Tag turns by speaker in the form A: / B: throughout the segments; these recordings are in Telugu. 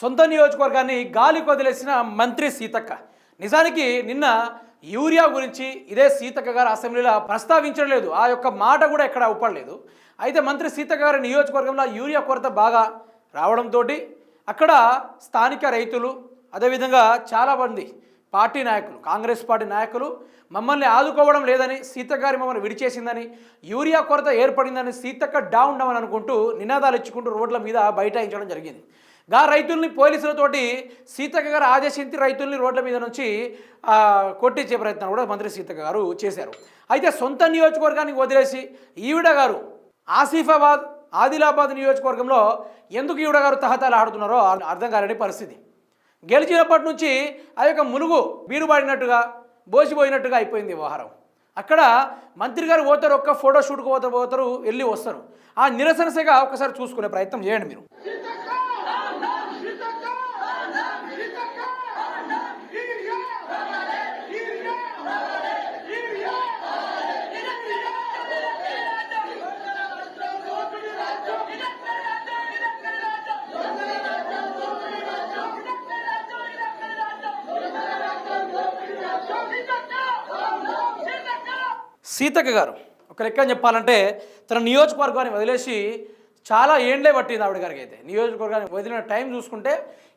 A: సొంత నియోజకవర్గాన్ని గాలి వదిలేసిన మంత్రి సీతక్క. నిజానికి నిన్న యూరియా గురించి ఇదే సీతక్క గారు అసెంబ్లీలో ప్రస్తావించడం లేదు. ఆ యొక్క మాట కూడా ఎక్కడ ఉపడలేదు అయితే మంత్రి సీతక్క గారి నియోజకవర్గంలో యూరియా కొరత బాగా రావడంతో అక్కడ స్థానిక రైతులు అదేవిధంగా చాలామంది పార్టీ నాయకులు కాంగ్రెస్ పార్టీ నాయకులు మమ్మల్ని ఆదుకోవడం లేదని సీతక్క గారి మమ్మల్ని విడిచేసిందని యూరియా కొరత ఏర్పడిందని సీతక్క డౌన్ డౌన్ అనుకుంటూ నినాదాలు ఇచ్చుకుంటూ రోడ్ల మీద బైఠాయించడం జరిగింది. గా రైతుల్ని పోలీసులతోటి సీతక్క గారు ఆదేశించి రైతుల్ని రోడ్ల మీద నుంచి కొట్టించే ప్రయత్నం కూడా మంత్రి సీతక్క గారు చేశారు. అయితే సొంత నియోజకవర్గానికి వదిలేసి ఈవిడ గారు ఆసిఫాబాద్ ఆదిలాబాద్ నియోజకవర్గంలో ఎందుకు ఈవిడ గారు తహతాలు ఆడుతున్నారో అర్థం కాలేని పరిస్థితి. గెలిచినప్పటి నుంచి ఆ యొక్క ములుగు బీడుబాడినట్టుగా బోసిపోయినట్టుగా అయిపోయింది వ్యవహారం. అక్కడ మంత్రి గారు పోతారు ఒక్క ఫోటో షూట్కి పోతారు పోతారు వెళ్ళి వస్తారు. ఆ నిరసనసగా ఒకసారి చూసుకునే ప్రయత్నం చేయండి మీరు. సీతక్క గారు. ఒక లెక్క చెప్పాలంటే తన నియోజకవర్గాన్ని వదిలేసి చాలా ఏండ్లే పట్టింది ఆవిడ గారికి అయితే. నియోజకవర్గాన్ని వదిలిన టైం చూసుకుంటే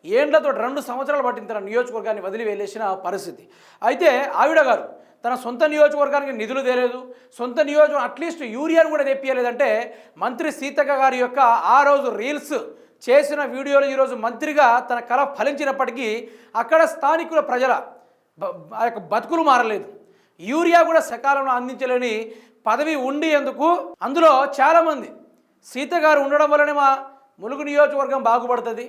A: ఏండ్లతో రెండు సంవత్సరాలు పట్టింది తన నియోజకవర్గాన్ని వదిలి వెళ్ళేసిన పరిస్థితి. అయితే ఆవిడ గారు తన సొంత నియోజకవర్గానికి నిధులు తేలేదు. సొంత నియోజకవర్గం అట్లీస్ట్ యూరియాను కూడా తెప్పియలేదంటే మంత్రి సీతక్క గారి యొక్క ఆ రోజు రీల్స్ చేసిన వీడియోలు ఈరోజు మంత్రిగా తన కళ ఫలించినప్పటికీ అక్కడ స్థానికుల ప్రజల బ- ఆ యొక్క బతుకులు మారలేదు. యూరియా కూడా సకాలంలో అందించలేని పదవి ఉండి ఎందుకు? అందులో చాలామంది సీత గారు ఉండడం వల్లనే మా ములుగు నియోజకవర్గం బాగుపడుతుంది.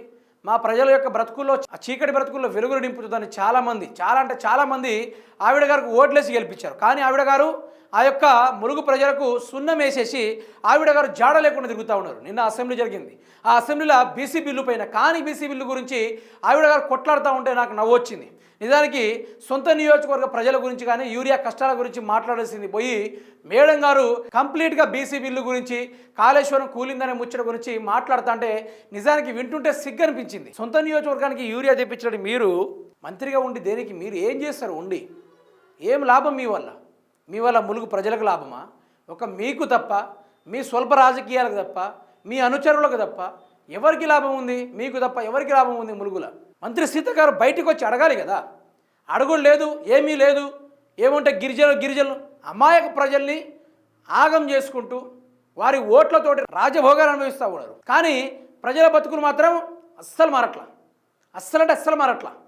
A: మా ప్రజల యొక్క బ్రతుకుల్లో చీకటి బ్రతుకుల్లో వెలుగులు నింపుతుందని చాలామంది చాలా అంటే చాలామంది ఆవిడ గారికి ఓట్లేసి గెలిపించారు. కానీ ఆవిడ గారు ఆ యొక్క ములుగు ప్రజలకు సున్నం వేసేసి ఆవిడ గారు జాడ లేకుండా తిరుగుతూ ఉన్నారు. నిన్న అసెంబ్లీ జరిగింది. ఆ అసెంబ్లీలో బీసీ బిల్లు పైన కానీ బీసీ బిల్లు గురించి ఆవిడ గారు కొట్లాడుతూ ఉంటే నాకు నవ్వు వచ్చింది నిజానికి సొంత నియోజకవర్గ ప్రజల గురించి కానీ యూరియా కష్టాల గురించి మాట్లాడాల్సింది పోయి మేడం గారు కంప్లీట్గా బీసీ బిల్లు గురించి కాళేశ్వరం కూలిందనే ముచ్చట గురించి మాట్లాడుతుంటే నిజానికి వింటుంటే సిగ్గు అనిపించింది సొంత నియోజకవర్గానికి యూరియా తెప్పించడం మీరు మంత్రిగా ఉండి దేనికి మీరు ఏం చేస్తారు ఉండి? ఏం లాభం మీ వల్ల? మీ వల్ల ములుగు ప్రజలకు లాభమా? ఒక మీకు తప్ప మీ స్వల్ప రాజకీయాలకు తప్ప మీ అనుచరులకు తప్ప ఎవరికి లాభం ఉంది? మీకు తప్ప ఎవరికి లాభం ఉంది ములుగుల? మంత్రి సీత గారు బయటకు వచ్చి అడగాలి కదా. అడుగులు లేదు ఏమీ లేదు ఏముంటే గిరిజనులు గిరిజనులు అమాయక ప్రజల్ని ఆగం చేసుకుంటూ వారి ఓట్లతోటి రాజభోగాలు అనుభవిస్తూ ఉన్నారు. కానీ ప్రజల బతుకులు మాత్రం అస్సలు మారట్లా. అస్సలంటే అస్సలు మారట్లా.